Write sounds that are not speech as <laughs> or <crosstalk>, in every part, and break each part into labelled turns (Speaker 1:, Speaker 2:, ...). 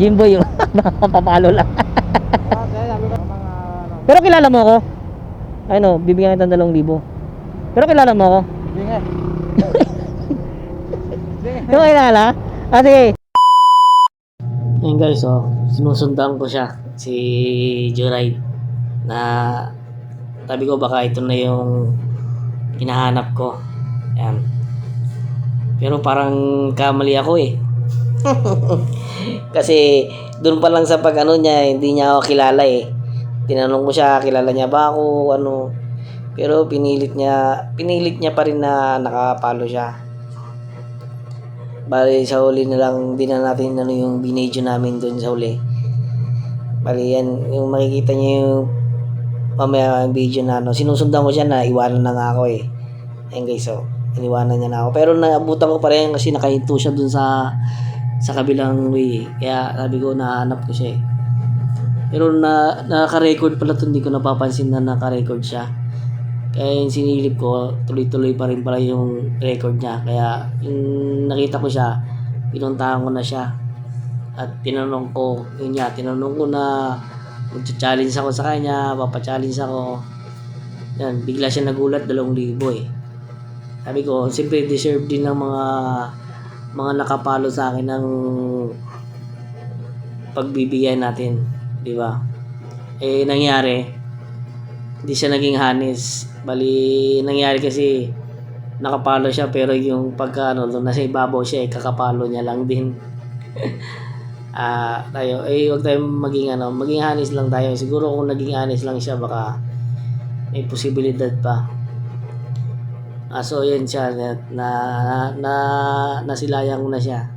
Speaker 1: Jimboy yun. <laughs> Papalo lang. <laughs> Pero kilala mo ako? Ano, bibigyan kita ng dalawang libo. Pero kilala mo ako?
Speaker 2: Hindi <laughs> nga. Hindi
Speaker 1: mo kilala? Ah, sige. Ayun guys, oh, sinusundan ko siya, si Joyride, na sabi ko baka ito na yung hinahanap ko. Ayan. Pero parang kamali ako eh. <laughs> Kasi doon pa lang sa pag ano niya, hindi niya ako kilala eh. Tinanong ko siya, kilala niya ba ako, ano. Pero pinilit niya, pinilit niya pa rin na nakapalo siya. Bali sa huli na lang din na natin ano yung binidyo namin doon sa huli. Bali yan, yung makikita niyo yung mamaya yung video na ano, sinusundan ko siya na iwanan na nga ako eh. Ayun guys, so, iniwanan niya na ako. Pero naabutan ko pa rin kasi nakahinto siya doon sa sa kabilang way. Kaya sabi ko, nahanap ko siya eh. Pero na, naka-record pala to, hindi ko napapansin na naka-record siya. Kaya yung sinilip ko, tuloy-tuloy pa rin pala yung record niya. Kaya yung nakita ko siya, pinuntahan ko na siya. At tinanong ko, yun niya, tinanong ko na magcha-challenge ako sa kanya, papa-challenge ako. Yan, bigla siya nagulat, dalawang libo eh. Sabi ko, siyempre deserve din ng mga mga nakapalo sa akin ng pagbibigyan natin, di ba? Eh, nangyari, hindi siya naging hanis. Bali, nangyari kasi nakapalo siya pero yung pagka ano, nasa ibabaw siya, eh, kakapalo niya lang din. <laughs> Ah, tayo, eh, wag tayong maging ano, maging hanis lang tayo. Siguro kung naging hanis lang siya, baka may posibilidad pa. Ah, so yan siya, na, na, na, nasilayang ko na siya.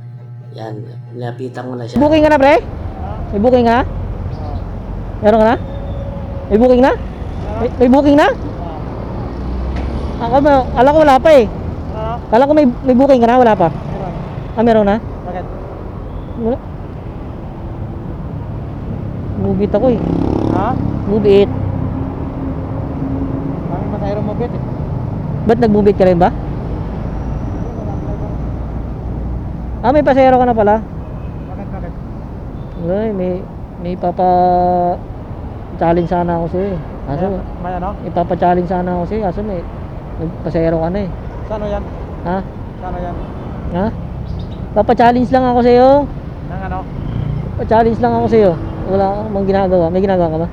Speaker 1: Yan, nilapitan ko na siya. Booking ka na, pre? May booking ka na? Meron ka na? May booking na? May, may booking na? Ako, may- alam ko wala pa eh. Kala ko may, may booking ka na, wala pa.
Speaker 2: meron.
Speaker 1: Ah, meron na?
Speaker 2: Bakit?
Speaker 1: Wala. Move it ako eh.
Speaker 2: Ha?
Speaker 1: Move it.
Speaker 2: Kami masayro mo bit eh.
Speaker 1: Ba't nag-move it ka rin ba? Ah, may pasero ka na pala.
Speaker 2: Bakit, bakit?
Speaker 1: Eh, may, may papa challenge sana ako sa'yo eh. Kaso,
Speaker 2: May, may ano?
Speaker 1: ipapa-challenge sana ako sa'yo. Kaso may, may pasero ka na eh.
Speaker 2: Sano yan?
Speaker 1: Ha?
Speaker 2: Sano yan?
Speaker 1: Ha? Papa-challenge lang ako sa'yo.
Speaker 2: Nang ano?
Speaker 1: Pa-challenge lang ako sa'yo. Wala akong ginagawa. May ginagawa ka ba?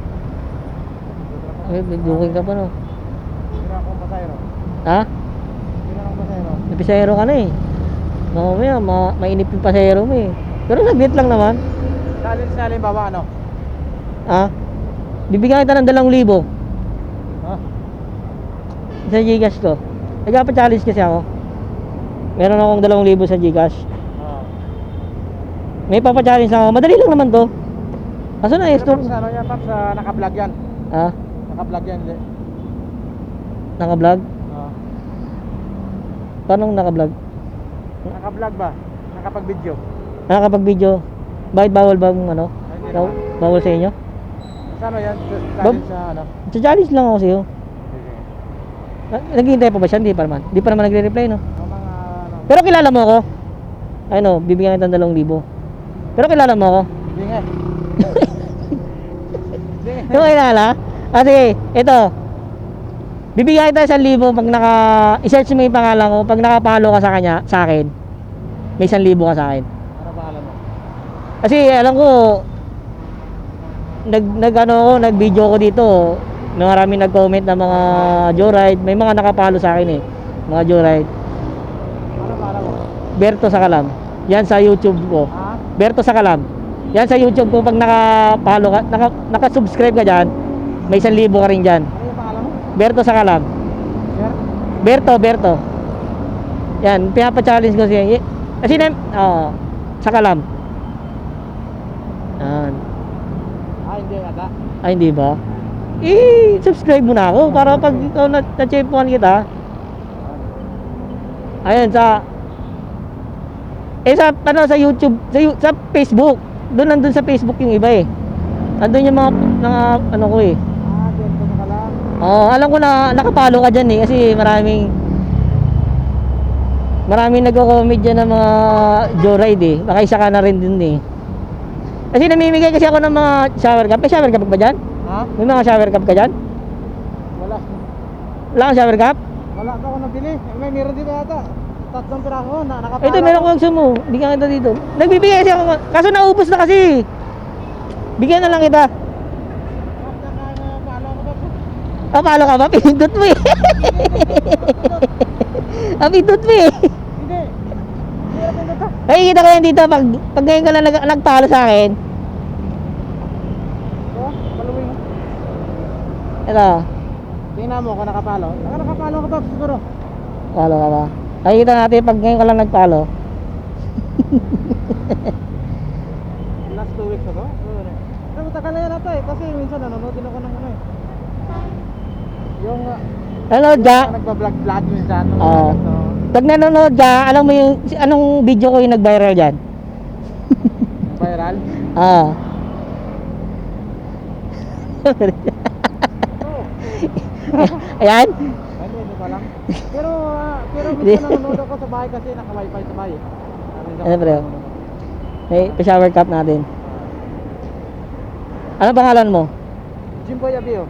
Speaker 1: May, may booking ka pa no.
Speaker 2: Hindi na akong masayro.
Speaker 1: Ha? May pasero ka na eh. Mamaya, ma mainip yung pasero mo eh. Pero saglit lang naman.
Speaker 2: Challenge na halimbawa ano?
Speaker 1: Ha? Bibigyan kita ng dalawang libo
Speaker 2: Ha?
Speaker 1: sa Gcash ko. Nagpa-challenge kasi ako. Meron akong dalawang libo sa Gcash.
Speaker 2: Oo.
Speaker 1: May papa-challenge ako. Madali lang naman to. Kaso na store.
Speaker 2: Paps, ano yan, Paps? Ah, naka-vlog yan.
Speaker 1: Ha?
Speaker 2: Naka-vlog yan.
Speaker 1: Naka-vlog? Paano naka-vlog?
Speaker 2: Naka-vlog ba? Nakapag-video.
Speaker 1: Nakakapag-video. Bakit bawal bang ano?
Speaker 2: Ay, naman.
Speaker 1: bawal sa inyo?
Speaker 2: Sano yan? Challenge sa ano?
Speaker 1: Sa-challenge lang ako.
Speaker 2: Sige.
Speaker 1: Ah, Naghihintay pa ba siya? Hindi pa naman. Hindi pa naman nagre-reply, no?
Speaker 2: Mga ano?
Speaker 1: Pero kilala mo ako. Ano, bibigyan kita ng dalawang libo. Pero kilala mo ako.
Speaker 2: Hindi nga. Hindi nga.
Speaker 1: Mo kilala? Ah, sige. Ito. Bibigyan kita isang libo pag naka... I-search mo yung pangalan ko. Pag nakapalo ka sa kanya, sa akin, may isang libo ka sa akin.
Speaker 2: Ano ba alam mo?
Speaker 1: Kasi alam ko, nag, nag ano ako, nag video ko dito. May marami nag-comment na mga joyride. May mga nakapalo sa akin eh. Mga joyride.
Speaker 2: Ano ba alam mo?
Speaker 1: Berto sa Kalam. Yan sa YouTube ko.
Speaker 2: Ha?
Speaker 1: Berto sa Kalam. Yan sa YouTube ko pag nakapalo ka, naka, naka-subscribe ka diyan, may 1,000 ka rin diyan.
Speaker 2: Ano yung pangalan mo?
Speaker 1: Berto sa.
Speaker 2: Sir?
Speaker 1: Berto, Berto. Yan, pinapa-challenge ko siya. Kasi na, oo, sa Kalam. Yan.
Speaker 2: Ah, hindi ata.
Speaker 1: Ay, hindi ba? I-subscribe mo na ako para pag ikaw na na-chepuan kita. Ayun, sa... Eh, sa, ano, sa YouTube, sa, sa Facebook. Doon, nandun sa Facebook yung iba eh. Nandun yung mga, mga ano ko eh. Oo, alam ko na nakapalo ka dyan eh. Kasi maraming... Maraming nagko-comment dyan ng mga joyride eh. Baka isa ka na rin din eh. Kasi namimigay kasi ako ng mga shower cap. May shower cap ba dyan?
Speaker 2: Ha?
Speaker 1: May mga shower cap ka dyan?
Speaker 2: Wala.
Speaker 1: Wala kang shower cap?
Speaker 2: Wala pa ako nabili. May meron dito yata. Tatlong piraso na nakapala.
Speaker 1: Ito, meron ko gusto mo. Bigyan kita dito. Nagbibigay kasi ako. Kaso naubos na kasi. Bigyan na lang kita. Palo ka ba? Pinindot mo eh. <laughs> ah, pinindot mo eh.
Speaker 2: Hindi.
Speaker 1: Ay, kita ko yan dito. Pag, pag ngayon ka lang nag, nagpalo sa akin.
Speaker 2: Oh, paluwing.
Speaker 1: Ito.
Speaker 2: Tingnan mo kung nakapalo. Naka nakapalo ka ba siguro?
Speaker 1: Palo ka ba? Nakikita natin pag ngayon ka lang nagpalo.
Speaker 2: Last two weeks ago? Oo. Pero matagal na yan ata eh. Kasi minsan nanonood din ako ng ano eh. Yung uh,
Speaker 1: Nanonood ka?
Speaker 2: nagbablog-vlog minsan. nung
Speaker 1: Oo.
Speaker 2: mga ganito.
Speaker 1: Pag nanonood ka, alam mo yung, anong video ko yung nag-viral dyan?
Speaker 2: Viral.
Speaker 1: Ah. Ayan.
Speaker 2: Ay, hindi lang. Pero, ah, pero
Speaker 1: Hindi.
Speaker 2: minsan nanonood ako sa bahay kasi naka-wifi sa bahay.
Speaker 1: Ano, bro?
Speaker 2: nanonood.
Speaker 1: May shower cup natin. Ano pangalan mo?
Speaker 2: Jimboy Abio.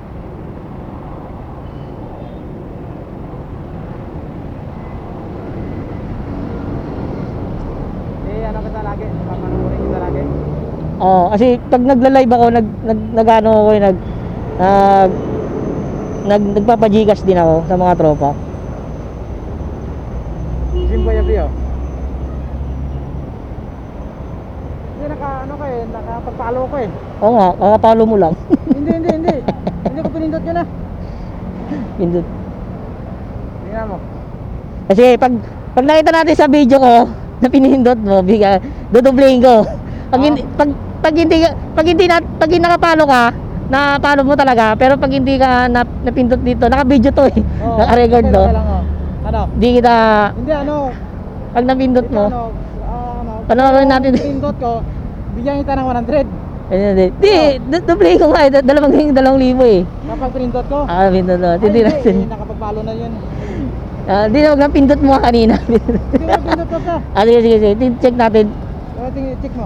Speaker 2: Eh, ano kita lagi? Papanurin kita lagi.
Speaker 1: Oo, kasi pag nagla-live ako, nag nag nagano ako, eh, nag nag nag nagpapajigas din ako sa mga tropa.
Speaker 2: Jimboy Abio. Hindi, naka, ano ka eh, nakapagpalo ko eh.
Speaker 1: Oo nga, kakapalo mo lang. <laughs>
Speaker 2: hindi, hindi, hindi. <laughs> hindi ko pinindot yun ah.
Speaker 1: Pindot.
Speaker 2: Tingnan mo.
Speaker 1: Kasi pag pag nakita natin sa video ko <laughs> na pinindot mo, biga, dudublein ko. Pag hindi pag pag hindi pag hindi na pag hindi nakapalo ka, napalo mo talaga. Pero pag hindi ka na, napindot dito, naka-video to eh.
Speaker 2: Oo, <laughs>
Speaker 1: Naka-record to.
Speaker 2: lang, oh. Ano?
Speaker 1: Hindi kita
Speaker 2: Hindi, ano?
Speaker 1: pag napindot mo.
Speaker 2: ano? ah, ano?
Speaker 1: Panoorin natin.
Speaker 2: Pinindot ko, bigyan kita ng 100.
Speaker 1: Hindi, hindi. Di, du- dublein ko nga eh. Da- Dalawang dalawang libo eh.
Speaker 2: Kapag pinindot ko.
Speaker 1: Ah, pindot.
Speaker 2: Ay,
Speaker 1: Hindi natin.
Speaker 2: eh, nakapagpalo na yun.
Speaker 1: Ah, Hindi na, wag na pindot mo kanina.
Speaker 2: Hindi mo pindot ko ka.
Speaker 1: ah, sige, sige, sige. Check natin.
Speaker 2: Uh, ting check mo.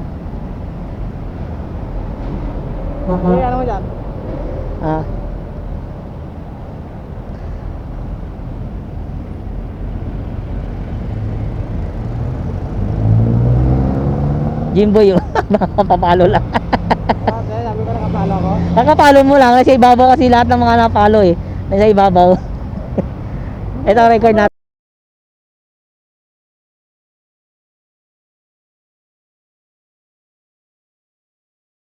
Speaker 2: Eh, ano mo dyan?
Speaker 1: Ah. Jimbo yung <laughs> papalo lang.
Speaker 2: Ah, okay, sabi ko nakapalo ko.
Speaker 1: Nakapalo mo lang kasi ibabaw kasi lahat ng mga napalo eh. Nasa ibabaw. <laughs> Ito ang record natin.